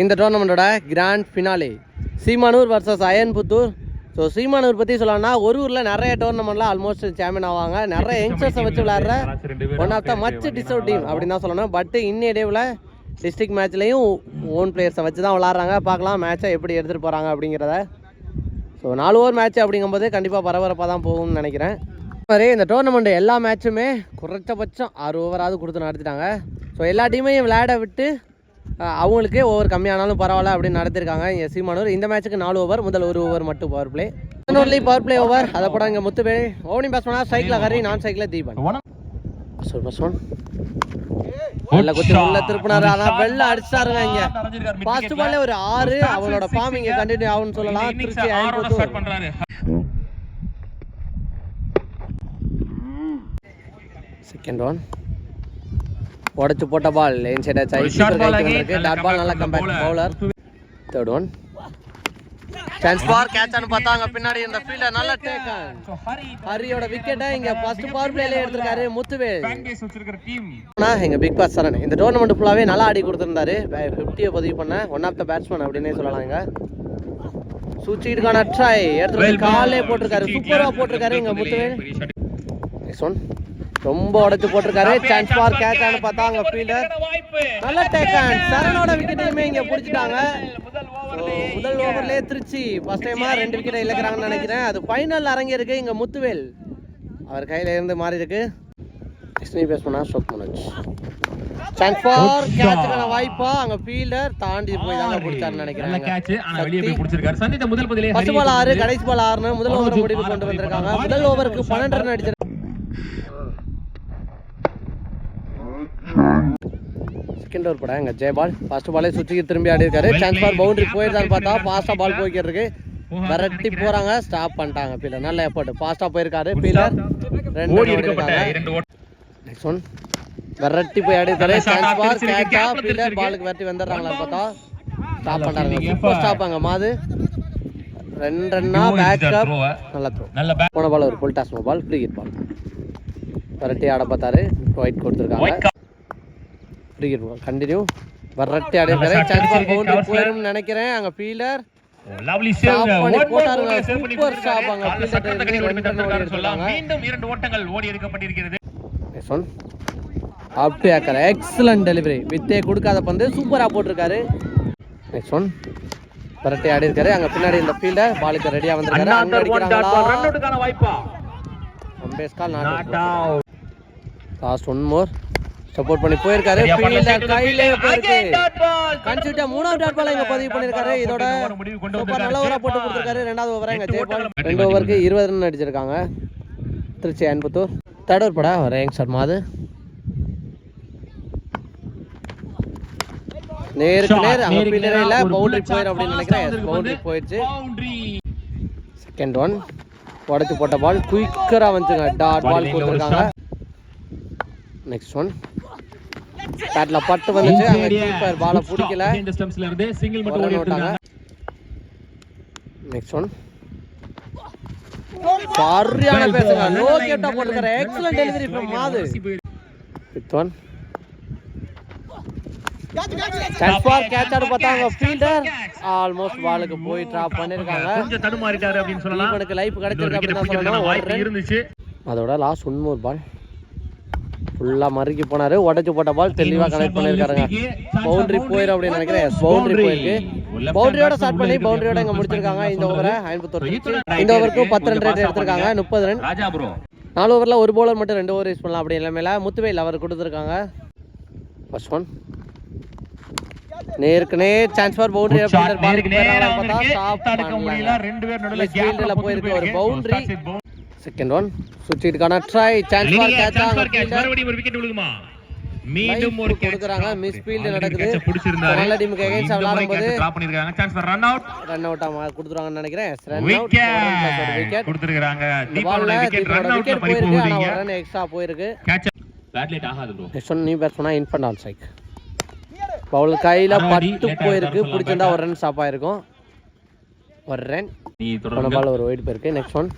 இந்த டோர்னமெண்ட்டோட grand finale Seemanur versus Ayanputhur. So Seemanur பற்றி சொல்லணும்னா ஒரு ஊரில் நிறைய டோர்னமெண்ட்லாம் ஆல்மோஸ்ட் சாம்பியன் ஆவாங்க. நிறைய யங்ஸ்டர்ஸை வச்சு விளையாடுற one of the much deserve team அப்படின்னு தான் சொல்லணும். பட் இன்னைய டேவில் டிஸ்ட்ரிக்ட் மேட்ச்லேயும் ஓன் பிளேயர்ஸை வச்சு தான் விளாட்றாங்க பார்க்கலாம் மேட்சை எப்படி எடுத்துகிட்டு போகிறாங்க அப்படிங்கிறத. ஸோ நாலு ஓவர் மேட்ச் அப்படிங்கும்போது கண்டிப்பாக பரபரப்பாக தான் போகும்னு நினைக்கிறேன். மாதிரி இந்த டோர்னமெண்ட் எல்லா மேட்சுமே குறைச்சபட்சம் ஆறு ஓவராவது கொடுத்து நடத்திட்டாங்க. ஸோ எல்லா டீமையும் விளையாட விட்டு அவங்களுக்கு ஓவர் கம்மியானாலும் பரவாயில்ல அப்படின்னு நடத்திருக்காங்க. இங்கே சீமானூர். இந்த மேட்ச்சுக்கு நாலு ஓவர் முதல் ஒரு ஓவர் மட்டும் power play only power play over அதை போட இங்கே முத்துவே ஓவனிங் பேட்ஸ்மேனா சைக்கிள் ஹரி நான் சைக்கிளில் தீபன். சொல் பஸ் ஒன் நல்ல குத்தி உள்ள திருப்பினாரு. அதான் வெள்ள அடிச்சாருங்க இங்க. ஃபர்ஸ்ட் பால்ல ஒரு ஆறு. அவனோட ஃபார்ம் இங்க கண்டினியூ ஆகும்னு சொல்லலாம் திருச்சி செகண்ட் ஒன் உடைச்சு போட்ட பால் லைன் சைட் ஆச்சு டாட் பால் நல்ல comeback. Bowler third one chance for கேட்ச்னு பார்த்தாங்க. பின்னாடி இந்த ஃபீல்டர் நல்ல டேக்கன் ஹரியோட விக்கெட்டை இங்க ஃபர்ஸ்ட் பவர் பிளேல எடுத்திருக்காரு முத்துவேல். எங்க பிக் பாஸ் சரண். இந்த டோர்னமெண்ட் ஃபுல்லாவே நல்லா ஆடி கொடுத்திருந்தாரு. ஃபிஃப்டியை பதிவு பண்ண. ஒன் ஆஃப் த பேட்ஸ்மேன் அப்படின்னே சொல்லலாம் இங்க. சூச்சிட்டுக்கான ட்ரை எடுத்துட்டு காலே போட்டிருக்காரு. சூப்பரா போட்டிருக்காரு இங்க முத்துவேல். நெக்ஸ்ட் ஒன் ரொம்ப உடைச்சு போட்டிருக்காரு. சான்ஸ் ஃபார் கேட்ச் ஆனு பார்த்தா அங்க ஃபீல்டர் நல்ல டேக்கன் சரணோட விக்கெட்டையுமே இங்க பிடிச்சிட்டாங்க. முதல் ஓவர்லயே திருச்சி. ஃபர்ஸ்ட் டைமா ரெண்டு விக்கெட் இழக்கிறாங்கன்னு நினைக்கிறேன். அது ஃபைனல் அரங்கிருக்கு இங்க முத்துவேல். அவர் கையில இருந்து மாறி இருக்கு. நெக்ஸ்ட் நீ பேஸ் பண்ணா ஸ்டோக் மனோஜ். சான்ஸ் ஃபார் கேட்சுக்கான வாய்ப்பா அங்க ஃபீல்டர் தாண்டி போய் தாங்க பிடிச்சாருன்னு நல்ல நினைக்கிறேன் கேட்ச் ஆனா வெளியே போய் பிடிச்சிருக்காரு? சந்தித்த முதல் பதிலே ஃபர்ஸ்ட் பால் ஆறு கடைசி பால் ஆறுன்னு முதல் ஓவர் முடிவு கொண்டு வந்திருக்காங்க. முதல் ஓவருக்கு பன்னெண்டு ரன் அடிச்சிருக்காங்க. செகண்ட் ஓவர் படம் எங்க ஜெயபால் ஃபர்ஸ்ட் பாலே சுற்றி திரும்பி ஆடி இருக்காரு. சான்ஸ் ஃபார் பவுண்டரி போயிருந்தான்னு பார்த்தா ஃபாஸ்டா பால் போய்க்கிட்டு இருக்கு விரட்டி போறாங்க. ஸ்டாப் பண்ணிட்டாங்க பீலர் நல்ல எஃபர்ட் ஃபாஸ்டா போயிருக்காரு. பீலர் ரெண்டு நெக்ஸ்ட் ஒன் விரட்டி போய் ஆடி இருக்காரு. நல்ல shot சான்ஸ் gap ல பீலர். பாலுக்கு விரட்டி வந்துடுறாங்களா பார்த்தா? Stop fielding super effort. Stop அங்க மாது. ரெண்டு ரன்னா Two back is the up throw. நல்ல த்ரோ நல்ல பேட் போன பால் ஒரு full toss ball free hit ball விரட்டி ஆட பார்த்தாரு. ஒயிட் கொடுத்துருக்காங்க. பால் கண்டினியூ விரட்டி இருக்காரு shot சான்ஸ் பவுண்டரி போயிரும்னு நினைக்கிறேன். அங்க ஃபீலர் லவ்லி சேவ் போட்டாருங்க. Super stop அங்க ஓடி சொல்லலாம். மீண்டும் இரண்டு ஓட்டங்கள் ஓடி எடுக்கப்பட்டிருக்கிறது. ஒன் அப் டு ஏக்கர் எக்ஸலன்ட் டெலிவரி வித்தே கொடுக்காத பந்து சூப்பரா போட்டிருக்காரு. நெக்ஸ்ட் ஒன் விரட்டி ஆடி இருக்காரு. அங்க பின்னாடி இந்த ஃபீல்டர் பாலுக்கு ரெடியா வந்திருக்காரு. அங்க அடிக்கிறாங்களா? out க்கான வாய்ப்பா. Umpire's call Not not out. Last one more support பண்ணி போயிருக்காரு. ஃபீல்டர் கையிலே. போயிருக்கு. கன்சிட்ட மூணாவது டாட் பால் இங்க பதிவு பண்ணிருக்காரு இதோட சூப்பர் நல்ல. ஓவரா போட்டு. கொடுத்திருக்காரு. ரெண்டாவது ஓவரா இங்க ஜெயபால் ரெண்டு ஓவருக்கு இருபது ரன் அடிச்சிருக்காங்க. திருச்சி அன்புத்தூர். தேர்ட் ஓவர் படா ஒரு யங்ஸ்டர் மாது. நேருக்கு. நேர் அங்க நேரா இல்ல. பவுண்டரி போயிரும் அப்படின்னு நினைக்கிறேன். பவுண்டரி. போயிடுச்சு. செகண்ட் ஒன் உடைச்சு போட்ட பால் குயிக்கரா வந்துங்க டாட் பால் கொடுத்துருக்காங்க. நெக்ஸ்ட் ஒன் பேட்ல பட்டு வந்துச்சு அங்க கீப்பர். பாலை. பிடிக்கல Behind the stumps ல இருந்து single மட்டும் ஓடி விட்டாங்க. நெக்ஸ்ட் ஒன் சரியான பேசுங்க. லோ கேட்டா நல்ல excellent. Delivery from Madhu. Fifth one catch ஆடு ஃபீல்டர் ஆல்மோஸ்ட் பாலுக்கு போய் ட்ராப் பண்ணிருக்காங்க கொஞ்சம் தடுமாறிட்டாரு அப்படின்னு சொல்லலாம் இவனுக்கு லைஃப் இன்னொரு கிடைச்சிருக்கு run. இருந்துச்சு அதோட லாஸ்ட் ஒன் மோர் பால் ஃபுல்லா மறுக்கி போனாரு. உடைச்சு போட்ட பால் தெளிவா கனெக்ட் பண்ணிருக்காருங்க பவுண்டரி போயிடும் அப்படின்னு நினைக்கிறேன். பவுண்டரி போயிருக்கு. பவுண்டரியோட ஸ்டார்ட் பண்ணி பவுண்டரியோட இங்க முடிச்சிருக்காங்க. இந்த ஓவரை ஐம்பத்தொரு இந்த ஓவருக்கு பத்து ரன் ரேட் எடுத்திருக்காங்க. முப்பது ரன் நாலு ஓவரில் ஒரு பவுலர் மட்டும் ரெண்டு ஓவர் யூஸ் பண்ணலாம் அப்படி இல்லாமல் முத்துவேல் அவர் கொடுத்துருக்காங்க. ஃபர்ஸ்ட் ஒன் நேருக்கு நேர் சான்ஸ் ஃபார் பவுண்டரி ஸ்டாப் தடுக்க முடியல. ரெண்டு பேர் நடுவுல போயிருக்கு ஒரு boundary. செகண்ட் ஒன் சுவிட்சுக்கான ட்ரை சான்ஸ் ஃபார் கேட்ச் மறுபடியும் ஒரு விக்கெட் விழுகுமா? மீண்டும் ஒரு கொடுக்குறாங்க. மிஸ் ஃபீல்டு நடக்குது. பிடிச்சிருந்தாரு. நல்ல டீமுக்கு எகைன்ஸ்ட் இந்த முறை விளையாடும் போது catch drop பண்ணிருக்காங்க chance for run out run out ஆமா கொடுத்துருவாங்கன்னு நினைக்கிறேன். ரன் அவுட் விக்கெட் விக்கெட் கொடுத்திருக்காங்க தீபாவோட விக்கெட் ரன் அவுட்ல பறி போகுதீங்க ஒரு ரன் எக்ஸ்ட்ரா போயிருக்கு கேட்ச் பேட் லைட் ஆகாது ப்ரோ நெக்ஸ்ட் ஒன் நியூ பேட்ஸ்மேனா இன்ஃபண்ட் ஆன் ஸ்ட்ரைக் பவுல் கையில பட்டு போயிருக்கு. பிடிச்சிருந்தா ஒரு ரன் ஸ்டாப் ஆயிருக்கும். ஒரு ரன் நீ தொடர்ந்து பால் ஒரு ஒயிட் போயிருக்கு. Next one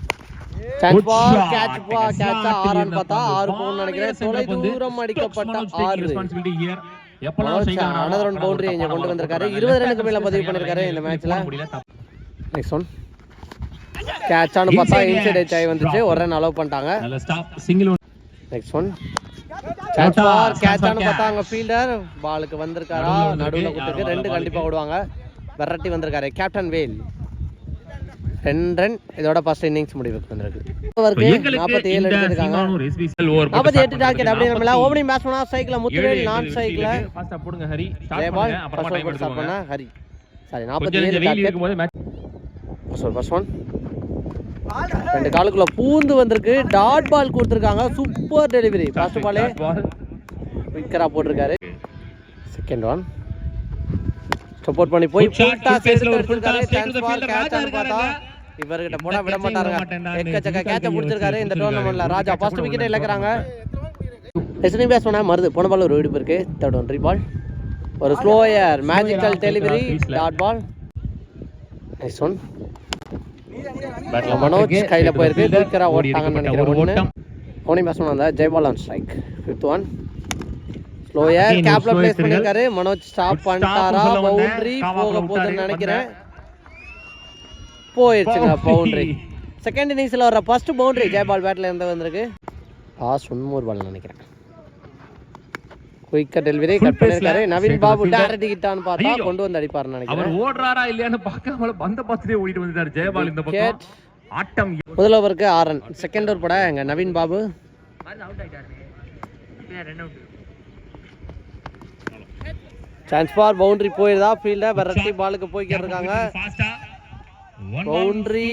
ball. கேட்ச் பா கேட்ச் Smart ஆறான்னு இருந்த பார்த்தா பந்து. ஆறு போகணும்னு நினைக்கிறேன். Ball தொலை center பந்து. தூரம் அடிக்கப்பட்ட ஆறு. boundary இங்க கொண்டு வந்திருக்காரு. 20 ரன்னுக்கு மேல பதிவு பண்ணிருக்காரு இந்த matchல. நெக்ஸ்ட் ஒன் கேட்சானு பார்த்தா இன்சைட் எச் ஆகி வந்துச்சு. ஒரு ரன் அலோவ் பண்ணிட்டாங்க. நெக்ஸ்ட் ஒன் கேட்ச் ஃபார் கேட்சானு பார்த்தா அங்க ஃபீல்டர் பாலுக்கு வந்திருக்காரா? நடுவுல கொடுத்துருக்கு. ரெண்டு கண்டிப்பா ஓடுவாங்க விரட்டி வந்திருக்காரு. கேப்டன் வேல் ரன் இதோட ஃபர்ஸ்ட் இன்னிங்ஸ் முடிவுக்கு வந்திருக்கு. நாற்பத்தி ஏழு எடுத்திருக்காங்க நாற்பத்தி எட்டு டார்கெட் அப்படி நம்மள ஓப்பனிங் பேட்ஸ்மனா சைக்கிள் முத்துவேல் நான் சைக்கிள் ஃபாஸ்டா போடுங்க ஹரி. ஸ்டார்ட் பண்ணுங்க அப்புறமா டைம் ஸ்டார்ட் பண்ணா ஹரி. சாரி நாற்பத்தி ஏழு டார்கெட் இருக்கும்போது match first one first one ரெண்டு காலுக்குள்ள பூந்து வந்திருக்கு. டாட் பால் கொடுத்துருக்காங்க. சூப்பர் டெலிவரி ஃபர்ஸ்ட் பாலே பால் விக்கரா போட்டிருக்காரு. செகண்ட் ஒன் சப்போர்ட் பண்ணி போய் ஒரு full எடுத்திருக்காரு. ஃபார் fielder, கேட்ச் பார்த்தா. இவர்கிட்ட போனா விட மாட்டேன்டா, எக்கச்சக்க கேட்ச புதுசா பிடிச்சிருக்காரு இந்த டோர்னமெண்ட்ல. ராஜா ஃபர்ஸ்ட் கூட விக்கெட் விட இழக்கிறாங்க எஸ்னி பேட்ஸ்மேனா மருது போன பால் ஒரு வெடிப்பு இருக்கு. தேர்ட் ஒன் பால் ஒரு slower magical delivery dot ball next one Manoj. கையில போயிருக்கு. குயிக்கரா ஓடி ஓட்டாங்கன்னு நினைக்கிறேன். ஒரு ஒன்று. ஓனிங் பேட்ஸ்மேன் வந்தா Jaipal on strike fifth one slower கேப்ல பிளேஸ். பண்ணிருக்காரு மனோஜ் ஸ்டாப் பண்ணிட்டாரா. பவுண்டரி போக போகுதுன்னு நினைக்கிறேன். போயிடுச்சுங்க பவுண்டரி செகண்ட் இன்னிங்ஸ்ல வர ஃபர்ஸ்ட் பவுண்டரி ஜெயபால் பேட்ல இருந்து வந்திருக்கு. லாஸ்ட் ஒன்மூர் பால் நினைக்கிறேன். குயிக்கா டெலிவரி கட் பண்ணிருக்காரு. நவீன் பாபு. டேரக்ட் கிட்டான்னு பார்த்தா. கொண்டு வந்து அடிப்பாருன்னு அவர் நினைக்கிறேன் ஓடுறாரா இல்லையான்னு பார்க்காம பந்த பார்த்துட்டே ஓடிட்டு வந்துட்டாரு ஜெயபால் இந்த. பக்கம். ஆட்டம். முதல் ஓவருக்கு ஆறு ரன். செகண்ட் ஓவர் பட எங்க Naveen Babu? Chance for boundary போயிருதா? Fielder விரட்டி பாலுக்கு போய்க்கிட்டு இருக்காங்க. ஃபாஸ்டா பவுண்டரி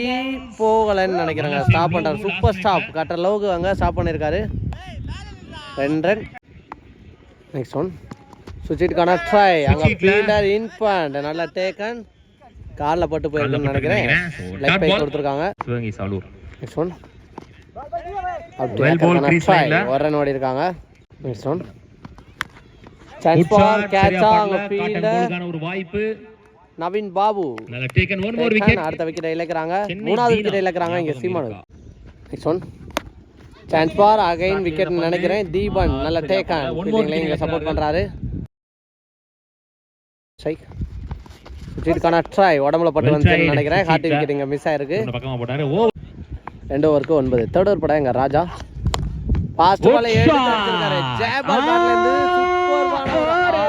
போகலன்னு நினைக்கிறேங்க. ஸ்டாப் பண்றாரு சூப்பர் ஸ்டாப் கட்டுற அளவுக்கு அங்க ஸ்டாப் பண்ணியிருக்காரு ரெண்டு ரன் நெக்ஸ்ட் ஒன் சுச்சிட்டுக்கான ட்ரை அங்க. ஃபீல்டர் இன்ஃபண்ட் நல்லா டேக்கன் காலில் பட்டு போயிருக்குன்னு நினைக்கிறேன். லெக் பை கொடுத்துருக்காங்க. Next one. ஒரு ரன் ஓடி இருக்காங்க நெக்ஸ்ட் ஒன் சான்ஸ் கேட்சா அங்க ஃபீல்டர் ஒரு வாய்ப்பு. நவீன் பாபு. அடுத்த விக்கெட் இழக்கிறாங்க. மூணாவது. விக்கெட் இழக்கிறாங்க இங்க Seemanu? Next one chance for again wicket நினைக்கிறேன். தீபன் நல்ல டேக்கன் இங்க சப்போர்ட் இழக்கிறாரு. பண்றாரு. சை சுற்றிட்டுக்கான ட்ரை உடம்புல பட்டு tried. நினைக்கிறேன். ஹார்ட். விக்கெட் இங்க மிஸ் ஆயிருக்கு. ஓ ரெண்டு ஓவருக்கு ஒன்பது. தேர்ட் ஓவர் படம் எங்க ராஜா? ஃபாஸ்ட் பால் ஜெயபால் பேட்ல இருந்து சூப்பர்வான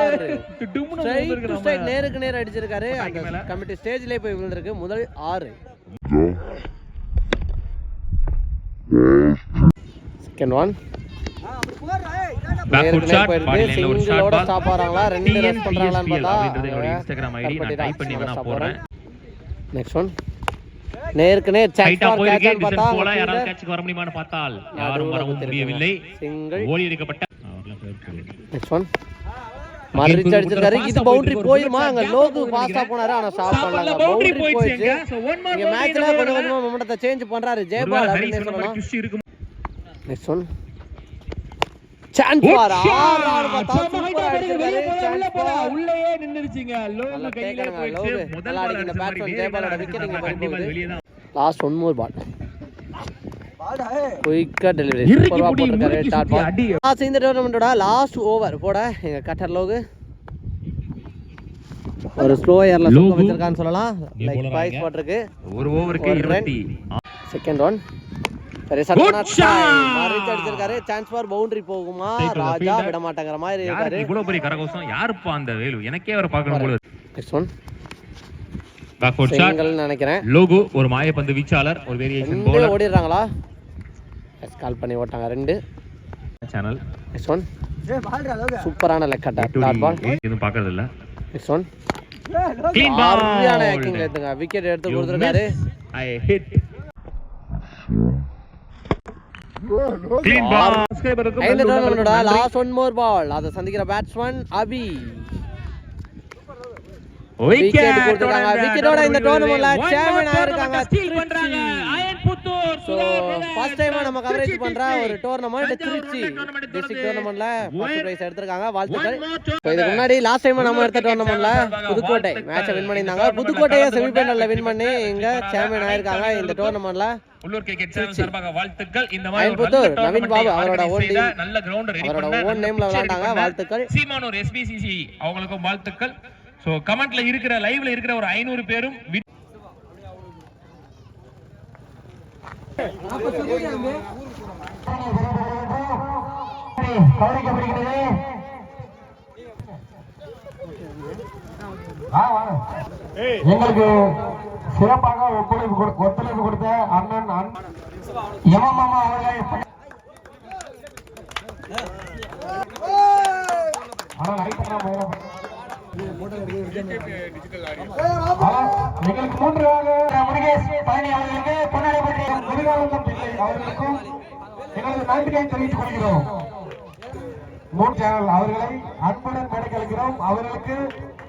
ஒரு நேருக்கு நேர் அடிச்சிருக்காரு. அந்த கமிட்டி ஸ்டேஜ்லயே போய் விழுந்திருக்கு. முதல் ஆறு. செகண்ட் ஒன் சிங்கிளோட பால் ஸ்டாப் ஆறாங்களா ரெண்டு ரன் பண்றாங்களான்னு பார்த்தா அப்படின்றது என்னோட இன்ஸ்டாகிராம் ஐடி நான் டைப் பண்ணி வேணா போடுறேன். நெக்ஸ்ட் ஒன் நேருக்கு நேர் சான்ஸ் டைட்டா ஃபார் போயிருக்கு. கேட்ச் பார்த்தா டிஸ்டன்ஸ் போல யாராவது கேட்சுக்கு வர முடியுமான்னு பார்த்தால் யாரும் வரவும் முடியவில்லை. சிங்கிள் ஓடி எடுக்கப்பட்ட நெக்ஸ்ட் ஒன் மறிச்சு அடிச்சிருக்காரு. இது பவுண்டரி போயிருமா அங்க லோகு பாஸா போனாரு? ஆனா ஸ்டாப் பண்ணல பவுண்டரி போயிடுச்சு. இங்க மேட்ச்ல கொஞ்சம் கொஞ்சமா மொமெண்டத்தை சேஞ்ச் பண்றாரு. ஜெயபால் அப்படின்னு சொல்லலாம். நெக்ஸ்ட் ஒன் சான்ஸ் ஆறு ஆறு பார்த்தா சூப்பரா அடிச்சிருக்காரு. சான்ஸ் உள்ளேயே நின்னுருச்சுங்க. லோகு கையில போயிடுச்சு. அடிக்கிற ஜெயபாலோட இங்க போகுது. லாஸ்ட் ஒன் மோர் பால் குயிக்கா டெலிவரி இறுக்கி சூப்பரா புடி, போட்டிருக்காரு டாட் பால். லாஸ்ட் இந்த டோர்னமெண்டோட லாஸ்ட் ஓவர் போட எங்க கட்டர் லோகு ஒரு ஸ்லோ ஏர்ல சுத்த லோகு. வச்சிருக்கான்னு சொல்லலாம். Like boys. போட்டிருக்கு. ஒரு ஓவருக்கு. இருபத்தி. செகண்ட் ஒன் சரி சட்டனா. மறிச்சு அடிச்சிருக்காரு. சான்ஸ் ஃபார் பவுண்டரி போகுமா? ராஜா. விட மாட்டேங்கிற மாதிரி இருக்காரு. இவ்வளவு பெரிய கரகோஷம்? யாருப்பா அந்த வேலு? எனக்கே அவரை பார்க்கணும் போல நெக்ஸ்ட் ஒன் பேக்வர்ட் ஷாட் நினைக்கிறேன். லோகு ஒரு மாயப்பந்து வீச்சாளர் ஒரு வேரியேஷன் ஓடிடுறாங்களா? எஸ் கால் பண்ணி ஓட்டாங்க. ரெண்டு. சேனல் நெக்ஸ்ட் ஒன் சூப்பரான லெக் கட்டர் டாட் பால் எதுவும் பார்க்கறது இல்ல நெக்ஸ்ட் ஒன் க்ளீன் அருமையான பால் ஹேக்கிங் எடுத்துங்க. விக்கெட் எடுத்து கொடுத்துருக்காரு. ஐ ஹிட் க்ளீன் பால் ஐந்து டோர்னமெண்டோட லாஸ்ட் ஒன் மோர் பால் அதை சந்திக்கிற பேட்ஸ்மேன் அபி. விக்கெட் கொடுத்துருக்காங்க. விக்கெட்டோட இந்த டோர்னமெண்ட்ல சாம்பியன் ஆயிருக்காங்க ஸ்டீல் பண்றாங்க அயன் புத்தூர் ஸோ ஃபர்ஸ்ட் டைமாக நம்ம கவரேஜ் பண்ணுற ஒரு டோர்னமெண்ட் திருச்சி டிஸ்ட்ரிக்ட் டோர்னமெண்ட்ல ஃபர்ஸ்ட் ப்ரைஸ் எடுத்திருக்காங்க. வாழ்த்துக்கள். இதுக்கு முன்னாடி லாஸ்ட் டைம் நம்ம எடுத்த டோர்னமெண்ட்ல புதுக்கோட்டை. மேட்சை வின் பண்ணியிருந்தாங்க. புதுக்கோட்டையை செமிஃபைனலில் வின் பண்ணி இங்கே சாம்பியன் ஆயிருக்காங்க இந்த டோர்னமெண்ட்ல உள்ளூர் கிரிக்கெட் சார்பாக வாழ்த்துக்கள். இந்த மாதிரி நவீன் பாபு, அவரோட team. நல்ல கிரவுண்ட் ரெடி அவரோட பண்ண own name ல விளையாண்டாங்க. வாழ்த்துக்கள். சீமானூர் எஸ்பிசிசி அவங்களுக்கும் வாழ்த்துக்கள். சோ கமெண்ட்ல இருக்கிற லைவ்ல இருக்கிற ஒரு ஐநூறு பேரும் கவனிக்கப்படுகிறது எங்களுக்கு சிறப்பாக ஒத்துழைப்பு கொடு- ஒத்துழைப்பு கொடுத்த அண்ணன் அண்ணன் எமமாமா அவர்கள். ஆனா light மூன்று முருகேஷ் பழனி அவர்களுக்கு பற்றி முருகானந்தம் பிள்ளை அவர்களுக்கும் எங்களது நன்றியை தெரிவித்துக் கொள்கிறோம் மூன் சேனல் அவர்களை அன்புடன் மேடைக்கு அழைக்கிறோம் அவர்களுக்கு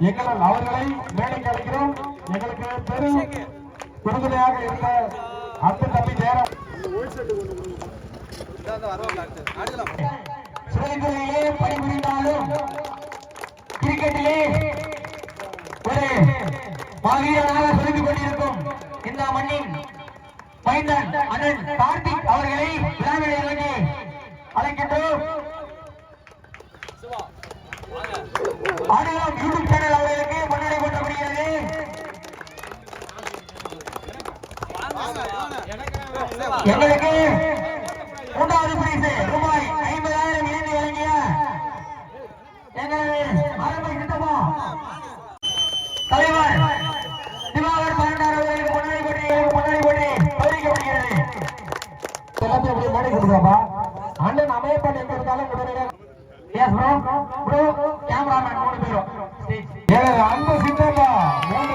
எங்களால் அவர்களை மேடைக்கு அழைக்கிறோம் எங்களுக்கு பெரும் உறுதுணையாக இருந்த அன்பு தம்பி ஜெயராம் சிறைத்துறையிலே பணிபுரிந்தாலும் கிரிக்கெட்டிலே ஒரு மாவீரனாக சொல்லிக் கொண்டிருக்கும் இந்த மண்ணின் மைந்தன் அண்ணன் கார்த்திக் அவர்களை விழாவிலே அழைக்கின்றோம். ஆடுகளம் யூடியூப் சேனல் அவர்களுக்கு முன்னாடி போட்டப்படுகிறது எங்களுக்கு மூன்றாவது பரிசு ரூபாய் ஐம்பதாயிரம் இணைந்து வழங்கிய எங்களது ஆரம்பி சித்தப்பா தலைவர் திவாகர் பன்னெண்டாயிரம் அவர்களுக்கு முன்னாடி போட்டி எங்களுக்கு முன்னாடி போட்டி அறிவிக்கப்படுகிறது எல்லாத்தையும் அப்படியே மாடி கொடுக்குறாப்பா அண்ணன் அமையப்பாடு எங்க இருந்தாலும் உடனடியாக எஸ் ப்ரோ ப்ரோ கேமராமேன் மூணு பேரும். அன்பு சித்தப்பா மூணு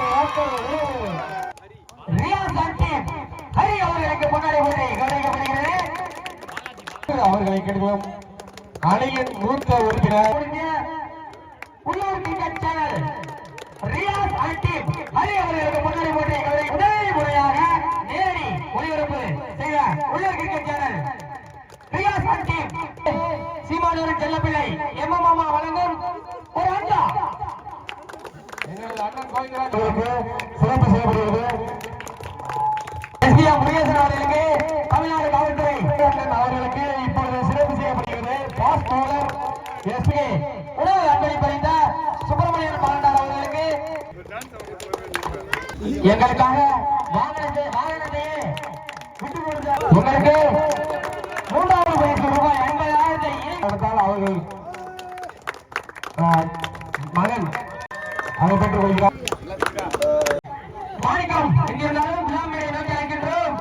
ஹரி அவர்களுக்கு முன்னாடி போட்டி கவனிக்கப்படுகிறது. அவர்களை கெடுக்கும் அணியின் மூத்த உறுப்பினர். உள்ளூர் சேனல். ரியாஸ் ஹரி சீமானூரின் எம் எம் மாமா வழங்கும் ஒரு அண்டா எங்களது அண்ணன் சிறப்பு செய்யப்படுகிறது. முருகேசன் அவர்களுக்கு தமிழ்நாடு காவல்துறை. அவர்களுக்கு இப்பொழுது சிறப்பு செய்யப்படுகிறது. பாஸ் பவுலர் எஸ்பி உணவு சுப்பிரமணியன் பாண்டார் அவர்களுக்கு எங்களுக்காக வாகனத்தை வாகனத்தையே விட்டு கொடுத்த உங்களுக்கு மூன்றாவது பரிசு ரூபாய் ஐம்பதாயிரத்தை கொடுத்தால் அவர்கள் ஆ, மகன் அதை பெற்றுக் கொள்கிறார் மாணிக்கம் எங்கிருந்தாலும் விழாமேடை நோக்கி அழைக்கின்றோம்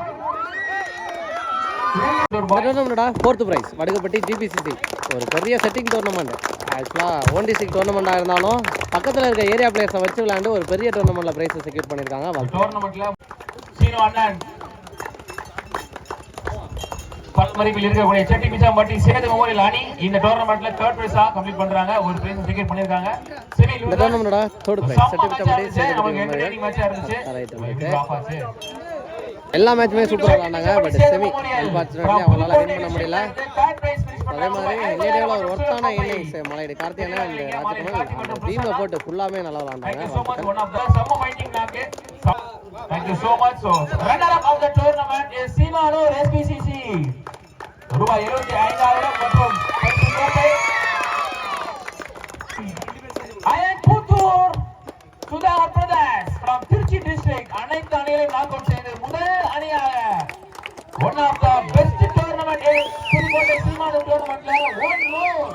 டோர்னமெண்டா ஃபோர்த் ப்ரைஸ் வடுகப்பட்டி ஜிபிசிசி ஒரு பெரிய செட்டிங் டோர்னமெண்ட் ஆக்சுவலாக ஓன் டிஸ்ட்ரிக்ட் டோர்னமெண்ட்டாக இருந்தாலும் பக்கத்தில் இருக்க ஏரியா பிளேயர்ஸை வச்சு விளையாண்டு ஒரு பெரிய டோர்னமெண்ட்டில் ப்ரைஸை செக்யூர் பண்ணியிருக்காங்க பல்மறிப்பில் இருக்கக்கூடிய செட்டி மிச்சாம்பட்டி சேது மெமோரியல் அணி இந்த டோர்னமெண்ட்ல தேர்ட் பிரைஸா கம்ப்ளீட் பண்றாங்க. ஒரு பிரைஸ் செக்யூர் பண்ணிருக்காங்க. செமி இந்த டோர்னமெண்டோட தேர்ட் ப்ரைஸ் சர்டிஃபிகேட் நமக்கு சேதுபதி எல்லா மேட்சுமே சூப்பராக விளாண்டாங்க பட் செமி அன்பார்ச்சுனேட்லி அவங்களால வின் பண்ண முடியல அதே மாதிரி இந்தியாவில் ஒரு ஒர்த்தான இன்னிங்ஸ் மலையடி கார்த்திகனா அண்ட் ராஜ்குமார் அந்த டீமை போட்டு ஃபுல்லாமே நல்லா விளாண்டாங்க Thank you so much. so runner up of the tournament is Simanur SPCC. ரூபாய் இருபத்தி ஐந்தாயிரம் மற்றும் பரிசு கோப்பை. அயன் புத்தூர் சுதாகர் பிரதேஷ் from திருச்சி district அனைத்து அணிகளையும் நாக் அவுட் செய்து முதல் அணியாக one of the best tournament Pudukkottai Seemanur டோர்னமெண்ட்ல one more